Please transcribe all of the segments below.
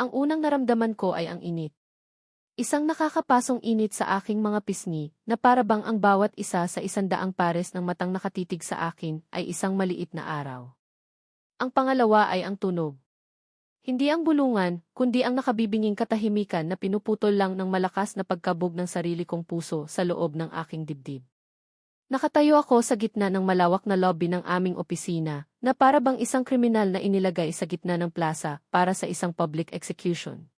Ang unang naramdaman ko ay ang init. Isang nakakapasong init sa aking mga pisngi na para bang ang bawat isa sa isandaang pares ng matang nakatitig sa akin ay isang maliit na araw. Ang pangalawa ay ang tunog. Hindi ang bulungan, kundi ang nakabibinging katahimikan na pinuputol lang ng malakas na pagkabog ng sarili kong puso sa loob ng aking dibdib. Nakatayo ako sa gitna ng malawak na lobby ng aming opisina, na para bang isang kriminal na inilagay sa gitna ng plaza para sa isang public execution.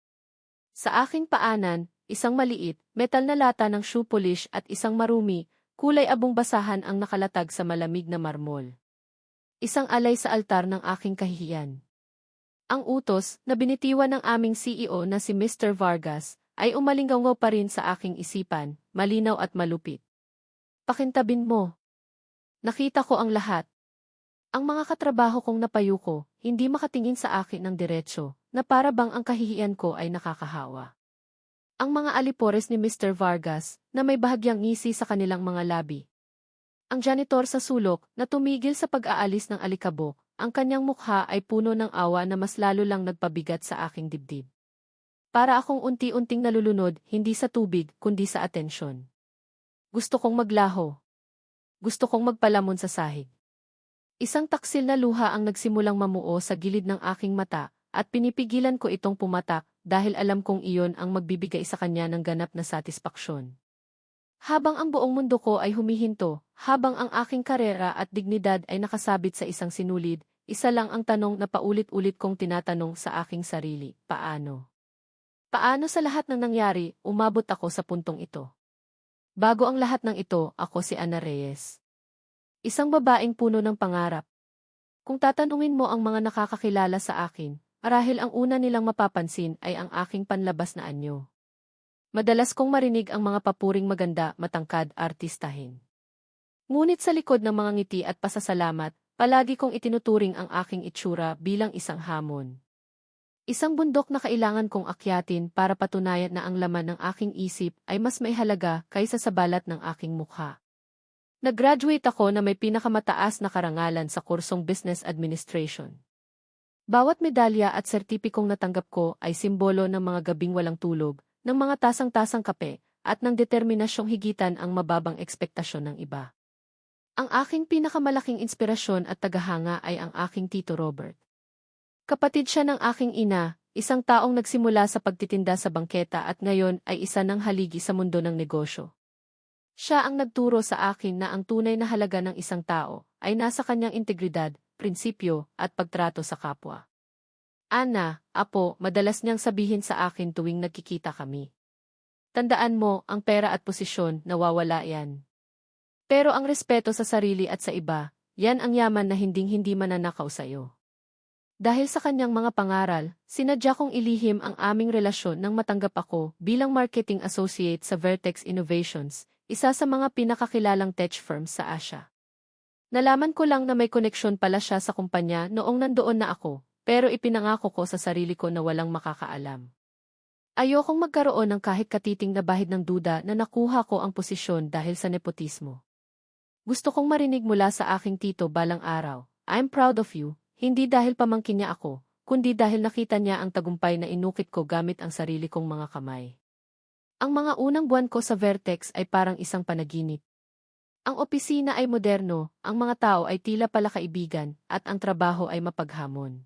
Sa aking paanan, isang maliit, metal na lata ng shoe polish at isang marumi, kulay abong basahan ang nakalatag sa malamig na marmol. Isang alay sa altar ng aking kahihiyan. Ang utos na binitiwan ng aming CEO na si Mr. Vargas ay umalinggaw pa rin sa aking isipan, malinaw at malupit. Pakintabin mo. Nakita ko ang lahat. Ang mga katrabaho kong napayuko, hindi makatingin sa akin ng diretsyo, na para bang ang kahihiyan ko ay nakakahawa. Ang mga alipores ni Mr. Vargas, na may bahagyang ngisi sa kanilang mga labi. Ang janitor sa sulok, na tumigil sa pag-aalis ng alikabok, ang kanyang mukha ay puno ng awa na mas lalo lang nagpabigat sa aking dibdib. Para akong unti-unting nalulunod, hindi sa tubig, kundi sa atensyon. Gusto kong maglaho. Gusto kong magpalamon sa sahig. Isang taksil na luha ang nagsimulang mamuo sa gilid ng aking mata, at pinipigilan ko itong pumatak dahil alam kong iyon ang magbibigay sa kanya ng ganap na satisfaksyon. Habang ang buong mundo ko ay humihinto, habang ang aking karera at dignidad ay nakasabit sa isang sinulid, isa lang ang tanong na paulit-ulit kong tinatanong sa aking sarili, paano? Paano sa lahat ng nangyari, umabot ako sa puntong ito? Bago ang lahat ng ito, ako si Ana Reyes. Isang babaeng puno ng pangarap. Kung tatanungin mo ang mga nakakakilala sa akin, marahil ang una nilang mapapansin ay ang aking panlabas na anyo. Madalas kong marinig ang mga papuring maganda, matangkad, artistahin. Ngunit sa likod ng mga ngiti at pasasalamat, palagi kong itinuturing ang aking itsura bilang isang hamon. Isang bundok na kailangan kong akyatin para patunayan na ang laman ng aking isip ay mas may halaga kaysa sa balat ng aking mukha. Nag-graduate ako na may pinakamataas na karangalan sa kursong Business Administration. Bawat medalya at sertipikong natanggap ko ay simbolo ng mga gabing walang tulog, ng mga tasang-tasang kape, at ng determinasyong higitan ang mababang ekspektasyon ng iba. Ang aking pinakamalaking inspirasyon at tagahanga ay ang aking tito Robert. Kapatid siya ng aking ina, isang taong nagsimula sa pagtitinda sa bangketa at ngayon ay isa ng haligi sa mundo ng negosyo. Siya ang nagturo sa akin na ang tunay na halaga ng isang tao ay nasa kanyang integridad, prinsipyo, at pagtrato sa kapwa. Ana, apo, madalas niyang sabihin sa akin tuwing nagkikita kami. Tandaan mo, ang pera at posisyon, nawawala yan. Pero ang respeto sa sarili at sa iba, yan ang yaman na hinding-hindi mananakaw sa iyo. Dahil sa kanyang mga pangaral, sinadya kong ilihim ang aming relasyon nang matanggap ako bilang marketing associate sa Vertex Innovations, isa sa mga pinakakilalang tech firm sa Asia. Nalaman ko lang na may koneksyon pala siya sa kumpanya noong nandoon na ako, pero ipinangako ko sa sarili ko na walang makakaalam. Ayokong magkaroon ng kahit katiting na bahid ng duda na nakuha ko ang posisyon dahil sa nepotismo. Gusto kong marinig mula sa aking tito balang araw, I'm proud of you, hindi dahil pamangkin niya ako, kundi dahil nakita niya ang tagumpay na inukit ko gamit ang sarili kong mga kamay. Ang mga unang buwan ko sa Vertex ay parang isang panaginip. Ang opisina ay moderno, ang mga tao ay tila pala kaibigan, at ang trabaho ay mapaghamon.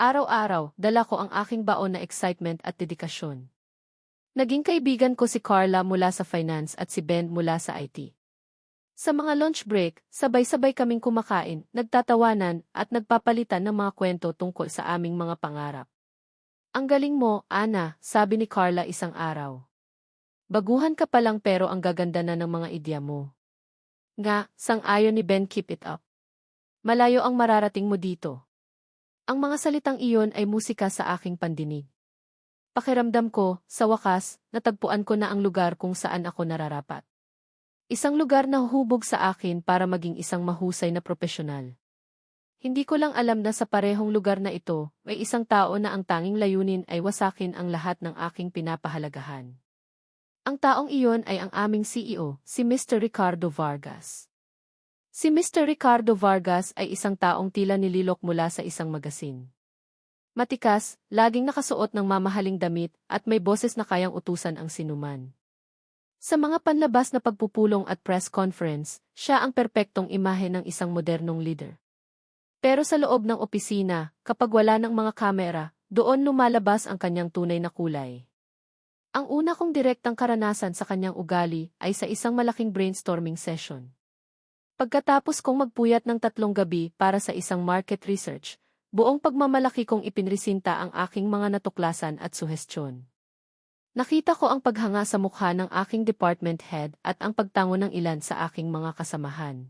Araw-araw, dala ko ang aking baon na excitement at dedikasyon. Naging kaibigan ko si Carla mula sa finance at si Ben mula sa IT. Sa mga lunch break, sabay-sabay kaming kumakain, nagtatawanan, at nagpapalitan ng mga kwento tungkol sa aming mga pangarap. Ang galing mo, Ana, sabi ni Carla isang araw. Baguhan ka pa lang pero ang gaganda na ng mga idea mo. Nga, sang-ayon ni Ben keep it up. Malayo ang mararating mo dito. Ang mga salitang iyon ay musika sa aking pandinig. Pakiramdam ko, sa wakas, natagpuan ko na ang lugar kung saan ako nararapat. Isang lugar na hubog sa akin para maging isang mahusay na propesyonal. Hindi ko lang alam na sa parehong lugar na ito, may isang tao na ang tanging layunin ay wasakin ang lahat ng aking pinapahalagahan. Ang taong iyon ay ang aming CEO, si Mr. Ricardo Vargas. Si Mr. Ricardo Vargas ay isang taong tila nililok mula sa isang magasin. Matikas, laging nakasuot ng mamahaling damit at may boses na kayang utusan ang sinuman. Sa mga panlabas na pagpupulong at press conference, siya ang perpektong imahe ng isang modernong leader. Pero sa loob ng opisina, kapag wala ng mga kamera, doon lumalabas ang kanyang tunay na kulay. Ang una kong direktang karanasan sa kanyang ugali ay sa isang malaking brainstorming session. Pagkatapos kong magpuyat ng tatlong gabi para sa isang market research, Buong pagmamalaki kong ipinresinta ang aking mga natuklasan at suhestyon. Nakita ko ang paghanga sa mukha ng aking department head at ang pagtango ng ilan sa aking mga kasamahan.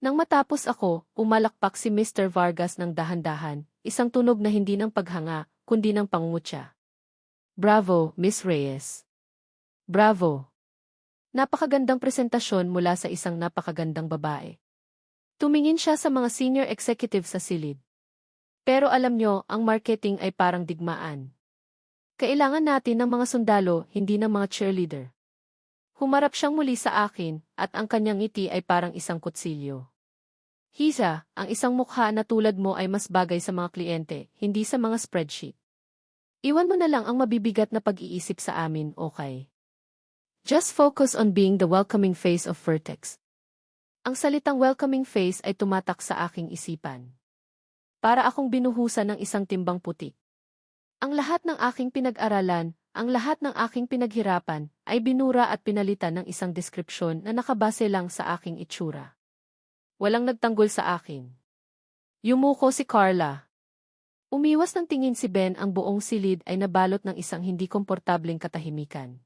Nang matapos ako, umalakpak si Mr. Vargas ng dahan-dahan, isang tunog na hindi ng paghanga, kundi ng pangungutya. Bravo, Miss Reyes. Bravo. Napakagandang presentasyon mula sa isang napakagandang babae. Tumingin siya sa mga senior executive sa silid. Pero alam nyo, ang marketing ay parang digmaan. Kailangan natin ng mga sundalo, hindi ng mga cheerleader. Humarap siyang muli sa akin, at ang kanyang ngiti ay parang isang kutsilyo. Hiza, ang isang mukha na tulad mo ay mas bagay sa mga kliyente, hindi sa mga spreadsheet. Iwan mo na lang ang mabibigat na pag-iisip sa amin, okay? Just focus on being the welcoming face of Vertex. Ang salitang welcoming face ay tumatak sa aking isipan para akong binuhusan ng isang timbang puti. Ang lahat ng aking pinag-aralan, ang lahat ng aking pinaghirapan, ay binura at pinalitan ng isang deskripsyon na nakabase lang sa aking itsura. Walang nagtanggol sa akin. Yumuko si Carla. Umiwas ng tingin si Ben ang buong silid ay nabalot ng isang hindi komportableng katahimikan.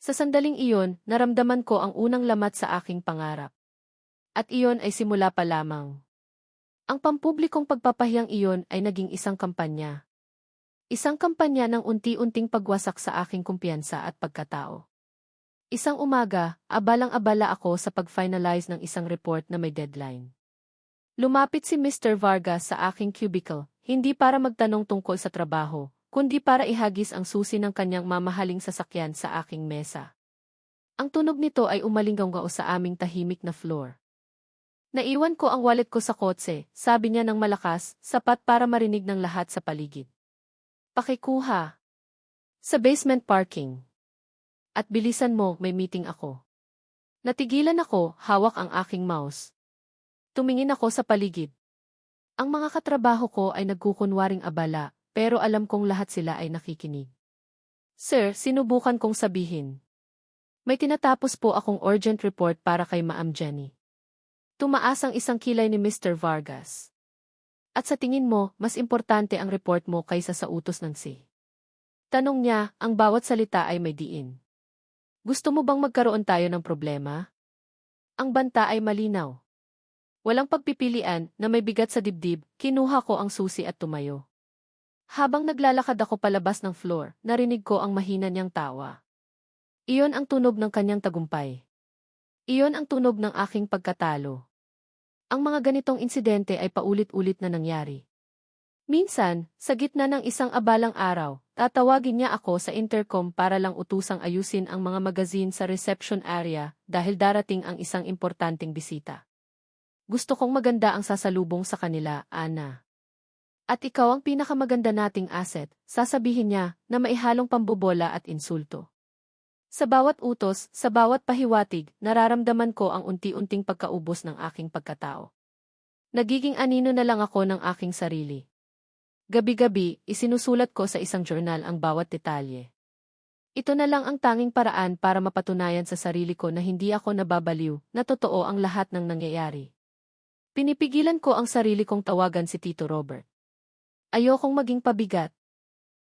Sa sandaling iyon, naramdaman ko ang unang lamat sa aking pangarap. At iyon ay simula pa lamang. Ang pampublikong pagpapahiyang iyon ay naging isang kampanya. Isang kampanya ng unti-unting pagwasak sa aking kumpiyansa at pagkatao. Isang umaga, abalang-abala ako sa pag-finalize ng isang report na may deadline. Lumapit si Mr. Vargas sa aking cubicle, hindi para magtanong tungkol sa trabaho, kundi para ihagis ang susi ng kanyang mamahaling sasakyan sa aking mesa. Ang tunog nito ay umalinggaw sa aming tahimik na floor. Naiwan ko ang wallet ko sa kotse, sabi niya ng malakas, sapat para marinig ng lahat sa paligid. Pakikuha. Sa basement parking. At bilisan mo, may meeting ako. Natigilan ako, hawak ang aking mouse. Tumingin ako sa paligid. Ang mga katrabaho ko ay nagkukunwaring abala, pero alam kong lahat sila ay nakikinig. Sir, sinubukan kong sabihin. May tinatapos po akong urgent report para kay Maam Jenny. Tumaas ang isang kilay ni Mr. Vargas. At sa tingin mo, mas importante ang report mo kaysa sa utos ng si. Tanong niya, ang bawat salita ay may diin. Gusto mo bang magkaroon tayo ng problema? Ang banta ay malinaw. Walang pagpipilian na may bigat sa dibdib, kinuha ko ang susi at tumayo. Habang naglalakad ako palabas ng floor, narinig ko ang mahina niyang tawa. Iyon ang tunog ng kanyang tagumpay. Iyon ang tunog ng aking pagkatalo. Ang mga ganitong insidente ay paulit-ulit na nangyari. Minsan, sa gitna ng isang abalang araw, tatawagin niya ako sa intercom para lang utusang ayusin ang mga magazine sa reception area dahil darating ang isang importanteng bisita. Gusto kong maganda ang sasalubong sa kanila, Ana. At ikaw ang pinakamaganda nating asset, sasabihin niya na maihalong pambobola at insulto. Sa bawat utos, sa bawat pahiwatig, nararamdaman ko ang unti-unting pagkaubos ng aking pagkatao. Nagiging anino na lang ako ng aking sarili. Gabi-gabi, isinusulat ko sa isang journal ang bawat detalye. Ito na lang ang tanging paraan para mapatunayan sa sarili ko na hindi ako nababaliw, na totoo ang lahat ng nangyayari. Pinipigilan ko ang sarili kong tawagan si Tito Robert. Ayokong maging pabigat.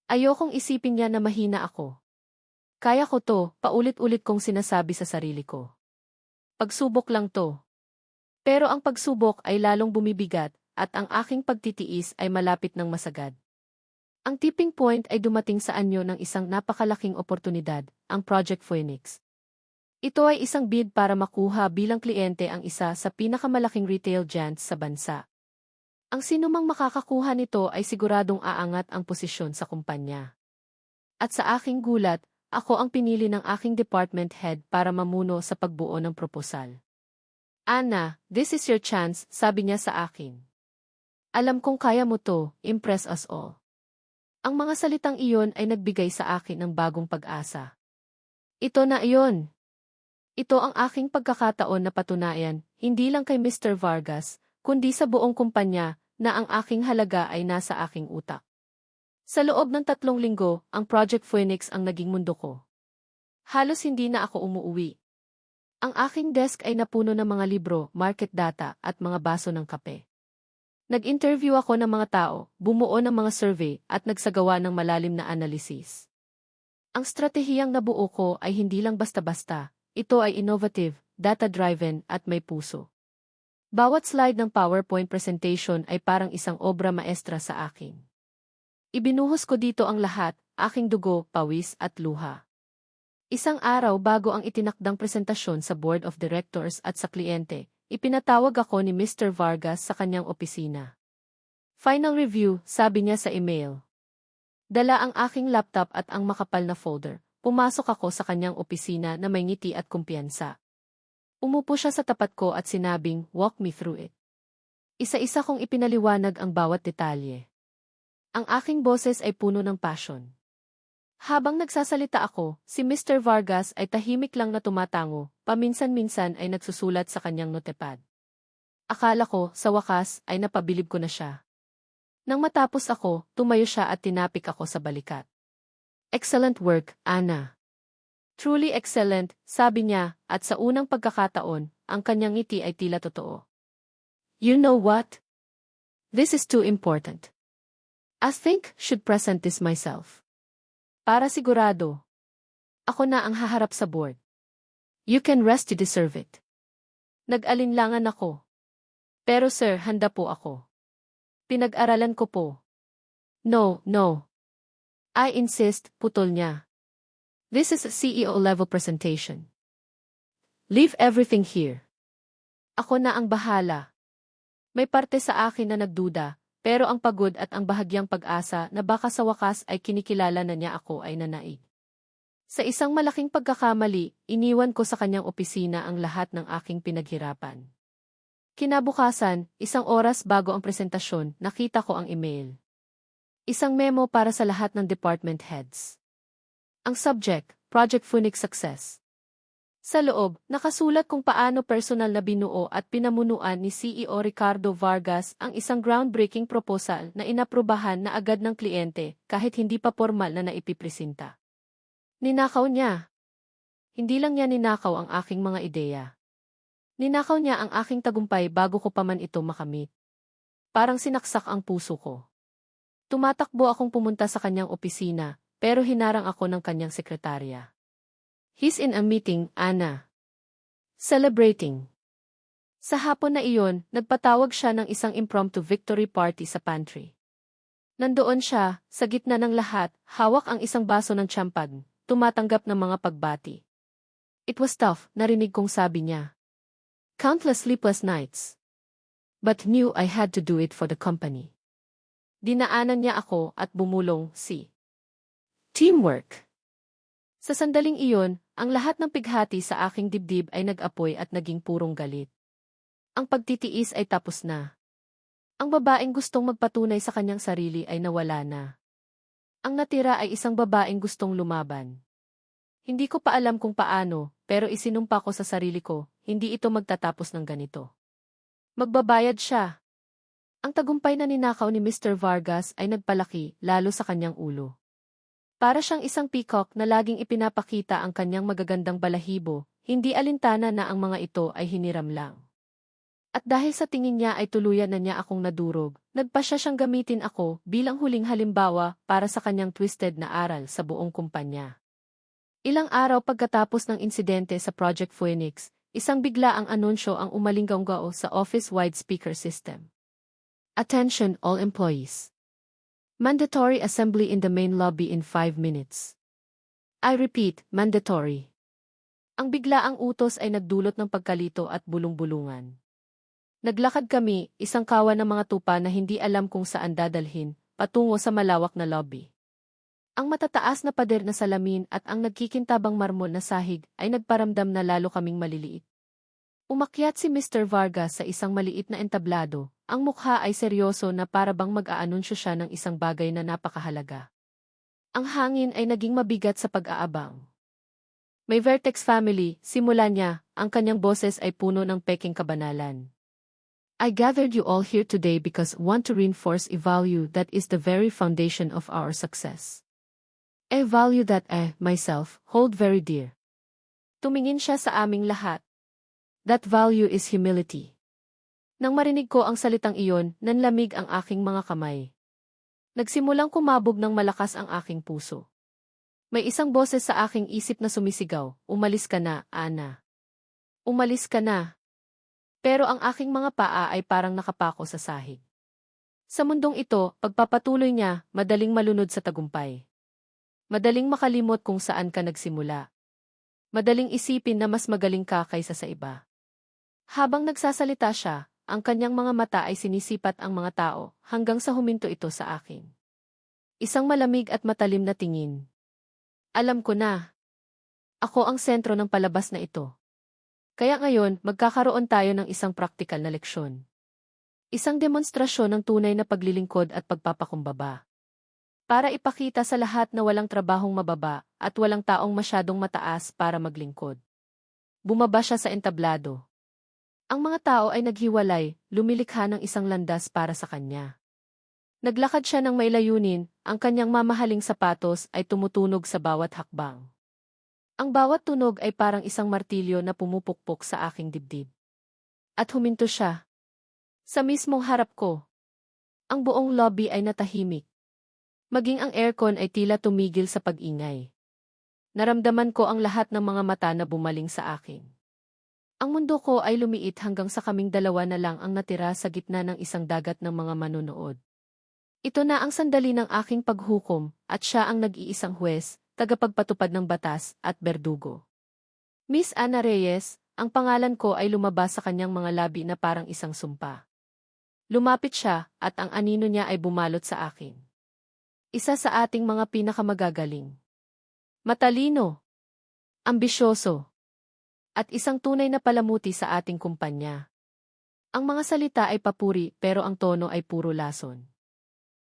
Ayokong isipin niya na mahina ako. Kaya ko to, paulit-ulit kong sinasabi sa sarili ko. Pagsubok lang to. Pero ang pagsubok ay lalong bumibigat, at ang aking pagtitiis ay malapit ng masagad. Ang tipping point ay dumating sa anyo ng isang napakalaking oportunidad, ang Project Phoenix. Ito ay isang bid para makuha bilang kliyente ang isa sa pinakamalaking retail giants sa bansa. Ang sinumang makakakuha nito ay siguradong aangat ang posisyon sa kumpanya. At sa aking gulat, ako ang pinili ng aking department head para mamuno sa pagbuo ng proposal. Anna, this is your chance, sabi niya sa akin. Alam kong kaya mo to, impress us all. Ang mga salitang iyon ay nagbigay sa akin ng bagong pag-asa. Ito na iyon. Ito ang aking pagkakataon na patunayan, hindi lang kay Mr. Vargas, kundi sa buong kumpanya, na ang aking halaga ay nasa aking utak. Sa loob ng tatlong linggo, ang Project Phoenix ang naging mundo ko. Halos hindi na ako umuuwi. Ang aking desk ay napuno ng mga libro, market data, at mga baso ng kape. Nag-interview ako ng mga tao, bumuo ng mga survey, at nagsagawa ng malalim na analysis. Ang stratehiyang nabuo ko ay hindi lang basta-basta, ito ay innovative, data-driven, at may puso. Bawat slide ng PowerPoint presentation ay parang isang obra maestra sa akin. Ibinuhos ko dito ang lahat, aking dugo, pawis, at luha. Isang araw bago ang itinakdang presentasyon sa Board of Directors at sa kliyente, ipinatawag ako ni Mr. Vargas sa kanyang opisina. Final review, sabi niya sa email. Dala ang aking laptop at ang makapal na folder. Pumasok ako sa kanyang opisina na may ngiti at kumpiyansa. Umupo siya sa tapat ko at sinabing, walk me through it. Isa-isa kong ipinaliwanag ang bawat detalye. Ang aking boses ay puno ng passion. Habang nagsasalita ako, si Mr. Vargas ay tahimik lang na tumatango, paminsan-minsan ay nagsusulat sa kanyang notepad. Akala ko, sa wakas, ay napabilib ko na siya. Nang matapos ako, tumayo siya at tinapik ako sa balikat. Excellent work, Anna. Truly excellent, sabi niya, at sa unang pagkakataon, ang kanyang ngiti ay tila totoo. You know what? This is too important. I think should present this myself. Para sigurado. Ako na ang haharap sa board. You can rest you deserve it. Nag-alinlangan ako. Pero sir, handa po ako. Pinag-aralan ko po. No, no. I insist, putol niya. This is a CEO level presentation. Leave everything here. Ako na ang bahala. May parte sa akin na nagduda, pero ang pagod at ang bahagyang pag-asa na baka sa wakas ay kinikilala na niya ako ay nanaig. Sa isang malaking pagkakamali, iniwan ko sa kanyang opisina ang lahat ng aking pinaghirapan. Kinabukasan, isang oras bago ang presentasyon, nakita ko ang email. Isang memo para sa lahat ng department heads. Ang subject, Project Phoenix Success. Sa loob, nakasulat kung paano personal na binuo at pinamunuan ni CEO Ricardo Vargas ang isang groundbreaking proposal na inaprubahan na agad ng kliyente kahit hindi pa formal na naipipresenta. Ninakaw niya. Hindi lang niya ninakaw ang aking mga ideya. Ninakaw niya ang aking tagumpay bago ko pa man ito makamit. Parang sinaksak ang puso ko. Tumatakbo akong pumunta sa kanyang opisina, pero hinarang ako ng kanyang sekretarya. He's in a meeting, Anna. Celebrating. Sa hapon na iyon, nagpatawag siya ng isang impromptu victory party sa pantry. Nandoon siya, sa gitna ng lahat, hawak ang isang baso ng champagne, tumatanggap ng mga pagbati. It was tough, narinig kong sabi niya. Countless sleepless nights. But knew I had to do it for the company. Dinaanan niya ako at bumulong si. Teamwork. Sa sandaling iyon, ang lahat ng pighati sa aking dibdib ay nag-apoy at naging purong galit. Ang pagtitiis ay tapos na. Ang babaeng gustong magpatunay sa kanyang sarili ay nawala na. Ang natira ay isang babaeng gustong lumaban. Hindi ko pa alam kung paano, pero isinumpa ko sa sarili ko, hindi ito magtatapos ng ganito. Magbabayad siya. Ang tagumpay na ninakaw ni Mr. Vargas ay nagpalaki, lalo sa kanyang ulo. Para siyang isang peacock na laging ipinapakita ang kanyang magagandang balahibo, hindi alintana na ang mga ito ay hiniram lang. At dahil sa tingin niya ay tuluyan na niya akong nadurog, nagpa siya siyang gamitin ako bilang huling halimbawa para sa kanyang twisted na aral sa buong kumpanya. Ilang araw pagkatapos ng insidente sa Project Phoenix, isang bigla ang anunsyo ang umalinggao sa office-wide speaker system. Attention all employees. Mandatory assembly in the main lobby in 5 minutes. I repeat, mandatory. Ang biglaang utos ay nagdulot ng pagkalito at bulong-bulungan. Naglakad kami, isang kawan ng mga tupa na hindi alam kung saan dadalhin, patungo sa malawak na lobby. Ang matataas na pader na salamin at ang nagkikintabang marmol na sahig ay nagparamdam na lalo kaming maliliit. Umakyat si Mr. Vargas sa isang maliit na entablado. Ang mukha ay seryoso na para bang mag-aanunsyo siya ng isang bagay na napakahalaga. Ang hangin ay naging mabigat sa pag-aabang. May Vertex family, simula niya, ang kanyang boses ay puno ng peking kabanalan. I gathered you all here today because want to reinforce a value that is the very foundation of our success. A value that I, myself, hold very dear. Tumingin siya sa aming lahat. That value is humility. Nang marinig ko ang salitang iyon, nanlamig ang aking mga kamay. Nagsimulang kumabog ng malakas ang aking puso. May isang boses sa aking isip na sumisigaw, umalis ka na, Ana. Umalis ka na. Pero ang aking mga paa ay parang nakapako sa sahig. Sa mundong ito, pagpapatuloy niya, madaling malunod sa tagumpay. Madaling makalimot kung saan ka nagsimula. Madaling isipin na mas magaling ka kaysa sa iba. Habang nagsasalita siya, ang kanyang mga mata ay sinisipat ang mga tao hanggang sa huminto ito sa akin. Isang malamig at matalim na tingin. Alam ko na. Ako ang sentro ng palabas na ito. Kaya ngayon, magkakaroon tayo ng isang praktikal na leksyon. Isang demonstrasyon ng tunay na paglilingkod at pagpapakumbaba. Para ipakita sa lahat na walang trabahong mababa at walang taong masyadong mataas para maglingkod. Bumaba siya sa entablado. Ang mga tao ay naghiwalay, lumilikha ng isang landas para sa kanya. Naglakad siya ng may layunin, ang kanyang mamahaling sapatos ay tumutunog sa bawat hakbang. Ang bawat tunog ay parang isang martilyo na pumupukpok sa aking dibdib. At huminto siya. Sa mismong harap ko. Ang buong lobby ay natahimik. Maging ang aircon ay tila tumigil sa pag-ingay. Naramdaman ko ang lahat ng mga mata na bumaling sa akin. Ang mundo ko ay lumiit hanggang sa kaming dalawa na lang ang natira sa gitna ng isang dagat ng mga manonood. Ito na ang sandali ng aking paghukom, at siya ang nag-iisang huwes, tagapagpatupad ng batas, at berdugo. Miss Ana Reyes, ang pangalan ko ay lumabas sa kanyang mga labi na parang isang sumpa. Lumapit siya, at ang anino niya ay bumalot sa akin. Isa sa ating mga pinakamagagaling. Matalino. Ambisyoso at isang tunay na palamuti sa ating kumpanya. Ang mga salita ay papuri pero ang tono ay puro lason.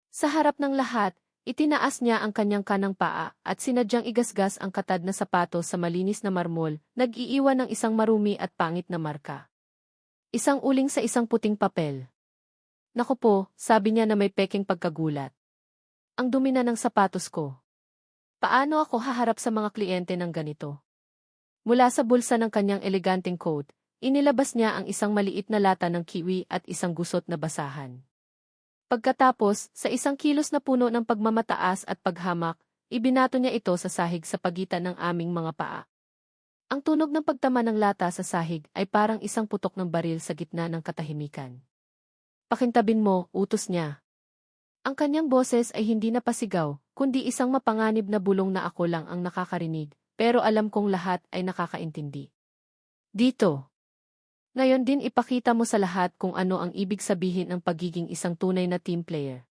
Sa harap ng lahat, itinaas niya ang kanyang kanang paa at sinadyang igasgas ang katad na sapatos sa malinis na marmol, nag-iiwan ng isang marumi at pangit na marka. Isang uling sa isang puting papel. Naku po, sabi niya na may peking pagkagulat. Ang dumi na ng sapatos ko. Paano ako haharap sa mga kliyente ng ganito? Mula sa bulsa ng kanyang eleganteng coat, inilabas niya ang isang maliit na lata ng kiwi at isang gusot na basahan. Pagkatapos, sa isang kilos na puno ng pagmamataas at paghamak, ibinato niya ito sa sahig sa pagitan ng aming mga paa. Ang tunog ng pagtama ng lata sa sahig ay parang isang putok ng baril sa gitna ng katahimikan. Pakintabin mo, utos niya. Ang kanyang boses ay hindi na pasigaw, kundi isang mapanganib na bulong na ako lang ang nakakarinig, pero alam kong lahat ay nakakaintindi. Dito. Ngayon din ipakita mo sa lahat kung ano ang ibig sabihin ng pagiging isang tunay na team player.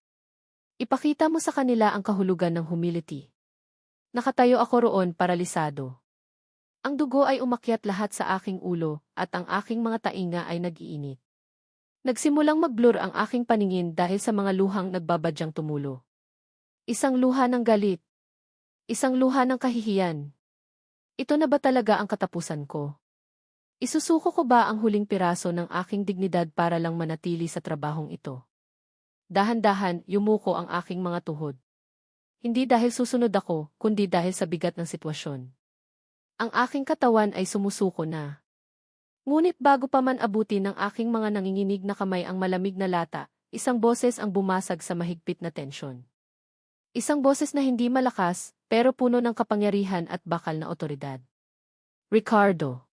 Ipakita mo sa kanila ang kahulugan ng humility. Nakatayo ako roon paralisado. Ang dugo ay umakyat lahat sa aking ulo at ang aking mga tainga ay nag-iinit. Nagsimulang mag-blur ang aking paningin dahil sa mga luhang nagbabadyang tumulo. Isang luha ng galit. Isang luha ng kahihiyan. Ito na ba talaga ang katapusan ko? Isusuko ko ba ang huling piraso ng aking dignidad para lang manatili sa trabahong ito? Dahan-dahan, yumuko ang aking mga tuhod. Hindi dahil susunod ako, kundi dahil sa bigat ng sitwasyon. Ang aking katawan ay sumusuko na. Ngunit bago pa man abutin ng aking mga nanginginig na kamay ang malamig na lata, isang boses ang bumasag sa mahigpit na tensyon. Isang boses na hindi malakas, pero puno ng kapangyarihan at bakal na otoridad. Ricardo.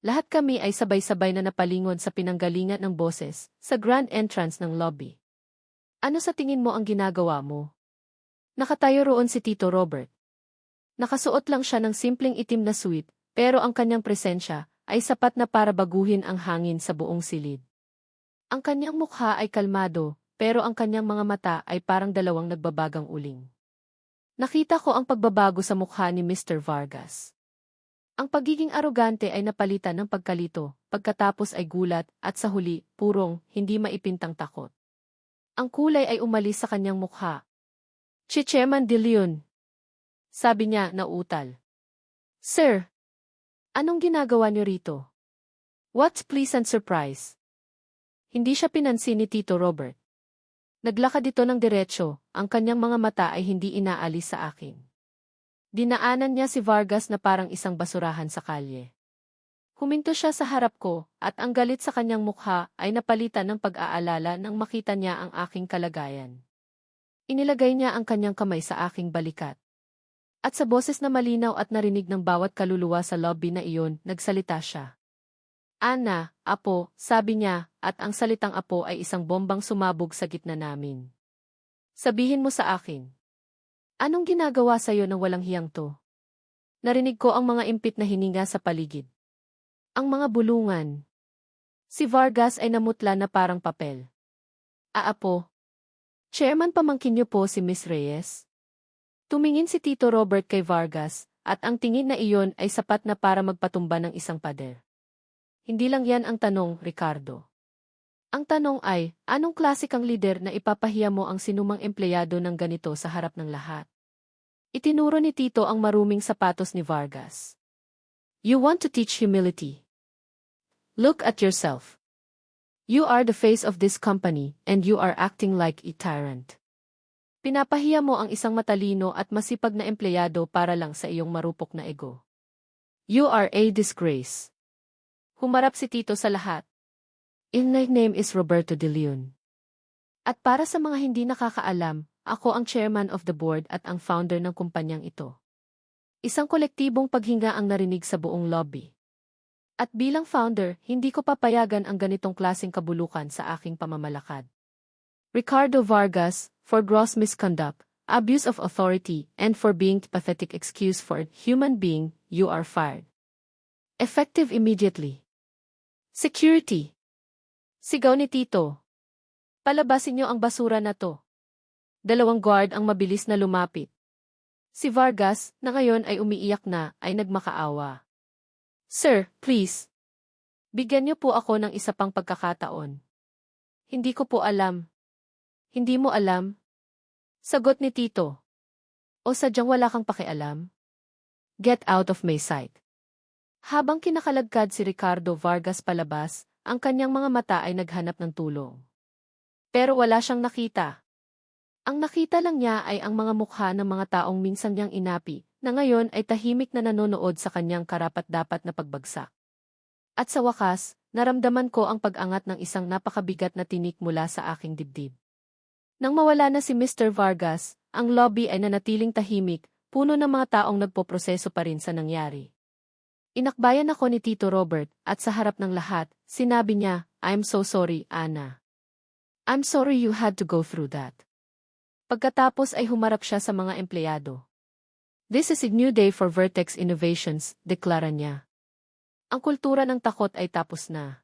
Lahat kami ay sabay-sabay na napalingon sa pinanggalingan ng boses sa grand entrance ng lobby. Ano sa tingin mo ang ginagawa mo? Nakatayo roon si Tito Robert. Nakasuot lang siya ng simpleng itim na suit, pero ang kanyang presensya ay sapat na para baguhin ang hangin sa buong silid. Ang kanyang mukha ay kalmado, pero ang kanyang mga mata ay parang dalawang nagbabagang uling. Nakita ko ang pagbabago sa mukha ni Mr. Vargas. Ang pagiging arogante ay napalitan ng pagkalito, pagkatapos ay gulat, at sa huli, purong, hindi maipintang takot. Ang kulay ay umalis sa kanyang mukha. Chicheman de Leon. Sabi niya, nautal. Sir, anong ginagawa niyo rito? What's pleasant surprise? Hindi siya pinansin ni Tito Robert. Naglakad ito ng diretsyo, ang kanyang mga mata ay hindi inaalis sa akin. Dinaanan niya si Vargas na parang isang basurahan sa kalye. Huminto siya sa harap ko, at ang galit sa kanyang mukha ay napalitan ng pag-aalala nang makita niya ang aking kalagayan. Inilagay niya ang kanyang kamay sa aking balikat. At sa boses na malinaw at narinig ng bawat kaluluwa sa lobby na iyon, nagsalita siya. Ana, apo, sabi niya, at ang salitang apo ay isang bombang sumabog sa gitna namin. Sabihin mo sa akin. Anong ginagawa sa'yo ng walang hiyang to? Narinig ko ang mga impit na hininga sa paligid. Ang mga bulungan. Si Vargas ay namutla na parang papel. Aapo. Chairman pamangkin niyo po si Miss Reyes? Tumingin si Tito Robert kay Vargas, at ang tingin na iyon ay sapat na para magpatumba ng isang pader. Hindi lang yan ang tanong, Ricardo. Ang tanong ay, anong klase kang lider na ipapahiya mo ang sinumang empleyado ng ganito sa harap ng lahat? Itinuro ni Tito ang maruming sapatos ni Vargas. You want to teach humility. Look at yourself. You are the face of this company, and you are acting like a tyrant. Pinapahiya mo ang isang matalino at masipag na empleyado para lang sa iyong marupok na ego. You are a disgrace. Humarap si Tito sa lahat. In my name is Roberto De Leon. At para sa mga hindi nakakaalam, ako ang chairman of the board at ang founder ng kumpanyang ito. Isang kolektibong paghinga ang narinig sa buong lobby. At bilang founder, hindi ko papayagan ang ganitong klaseng kabulukan sa aking pamamalakad. Ricardo Vargas, for gross misconduct, abuse of authority, and for being pathetic excuse for a human being, you are fired. Effective immediately. Security. Sigaw ni Tito. Palabasin niyo ang basura na to. Dalawang guard ang mabilis na lumapit. Si Vargas, na ngayon ay umiiyak na, ay nagmakaawa. Sir, please. Bigyan niyo po ako ng isa pang pagkakataon. Hindi ko po alam. Hindi mo alam? Sagot ni Tito. O sadyang wala kang pakialam? Get out of my sight. Habang kinakalagkad si Ricardo Vargas palabas, ang kanyang mga mata ay naghanap ng tulong. Pero wala siyang nakita. Ang nakita lang niya ay ang mga mukha ng mga taong minsan niyang inapi, na ngayon ay tahimik na nanonood sa kanyang karapat-dapat na pagbagsak. At sa wakas, naramdaman ko ang pag-angat ng isang napakabigat na tinik mula sa aking dibdib. Nang mawala na si Mr. Vargas, ang lobby ay nanatiling tahimik, puno ng mga taong nagpoproseso pa rin sa nangyari. Inakbayan ako ni Tito Robert, at sa harap ng lahat, sinabi niya, I'm so sorry, Ana. I'm sorry you had to go through that. Pagkatapos ay humarap siya sa mga empleyado. This is a new day for Vertex Innovations, deklara niya. Ang kultura ng takot ay tapos na.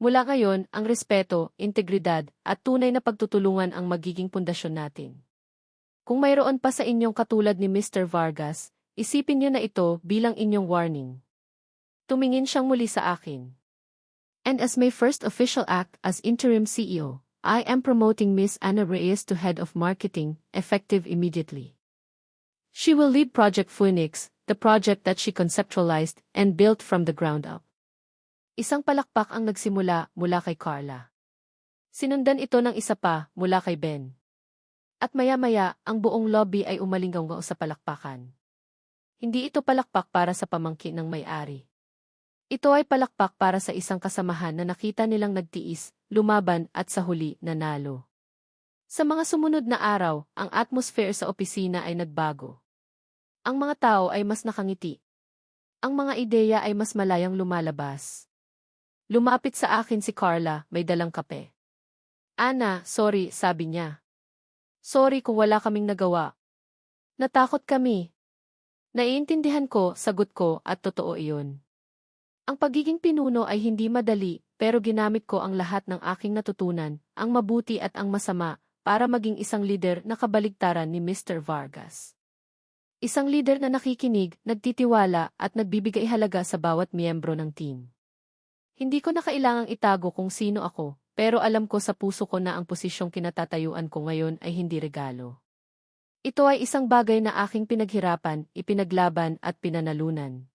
Mula ngayon, ang respeto, integridad, at tunay na pagtutulungan ang magiging pundasyon natin. Kung mayroon pa sa inyong katulad ni Mr. Vargas, isipin niyo na ito bilang inyong warning. Tumingin siyang muli sa akin. And as my first official act as interim CEO, I am promoting Miss Anna Reyes to Head of Marketing, effective immediately. She will lead Project Phoenix, the project that she conceptualized and built from the ground up. Isang palakpak ang nagsimula mula kay Carla. Sinundan ito ng isa pa mula kay Ben. At maya-maya, ang buong lobby ay umalinggaw sa palakpakan. Hindi ito palakpak para sa pamangkin ng may-ari. Ito ay palakpak para sa isang kasamahan na nakita nilang nagtiis, lumaban at sa huli nanalo. Sa mga sumunod na araw, ang atmosphere sa opisina ay nagbago. Ang mga tao ay mas nakangiti. Ang mga ideya ay mas malayang lumalabas. Lumapit sa akin si Carla, may dalang kape. Ana, sorry, sabi niya. Sorry kung wala kaming nagawa. Natakot kami. Naiintindihan ko, sagot ko, at totoo iyon. Ang pagiging pinuno ay hindi madali, pero ginamit ko ang lahat ng aking natutunan, ang mabuti at ang masama, para maging isang lider na kabaligtaran ni Mr. Vargas. Isang lider na nakikinig, nagtitiwala at nagbibigay halaga sa bawat miyembro ng team. Hindi ko na kailangang itago kung sino ako, pero alam ko sa puso ko na ang posisyong kinatatayuan ko ngayon ay hindi regalo. Ito ay isang bagay na aking pinaghirapan, ipinaglaban at pinanalunan.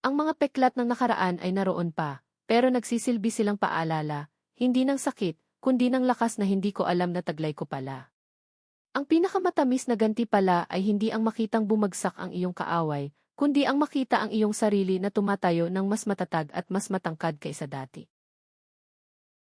Ang mga peklat ng nakaraan ay naroon pa, pero nagsisilbi silang paalala, hindi ng sakit, kundi ng lakas na hindi ko alam na taglay ko pala. Ang pinakamatamis na ganti pala ay hindi ang makitang bumagsak ang iyong kaaway, kundi ang makita ang iyong sarili na tumatayo ng mas matatag at mas matangkad kaysa dati.